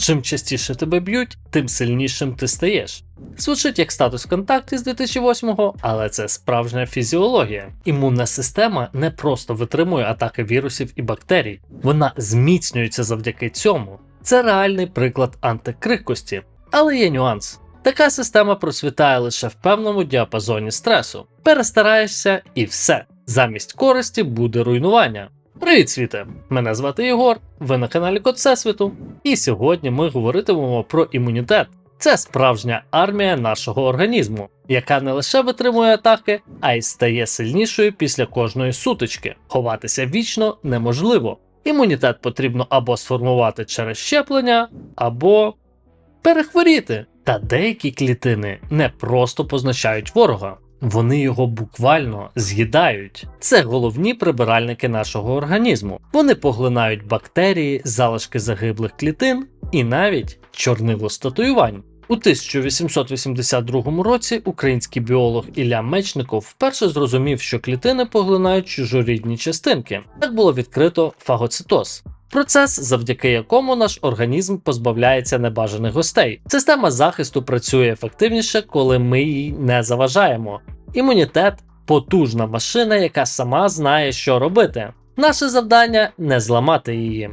чим частіше тебе б'ють, тим сильнішим ти стаєш. Звучить як статус контакту з 2008-го, але це справжня фізіологія. Імунна система не просто витримує атаки вірусів і бактерій, вона зміцнюється завдяки цьому. Це реальний приклад антикрихкості. Але є нюанс. Така система процвітає лише в певному діапазоні стресу. Перестараєшся і все. Замість користі буде руйнування. Привіт, світе! Мене звати Єгор, ви на каналі Код Всесвіту. І сьогодні ми говоритимемо про імунітет. Це справжня армія нашого організму, яка не лише витримує атаки, а й стає сильнішою після кожної сутички. Ховатися вічно неможливо. Імунітет потрібно або сформувати через щеплення, або перехворіти. Та деякі клітини не просто позначають ворога, вони його буквально з'їдають. Це головні прибиральники нашого організму. Вони поглинають бактерії, залишки загиблих клітин і навіть чорнило з татуювань. У 1882 році український біолог Ілля Мечников вперше зрозумів, що клітини поглинають чужорідні частинки. Так було відкрито фагоцитоз. Процес, завдяки якому наш організм позбавляється небажаних гостей. Система захисту працює ефективніше, коли ми їй не заважаємо. Імунітет потужна машина, яка сама знає, що робити. Наше завдання не зламати її.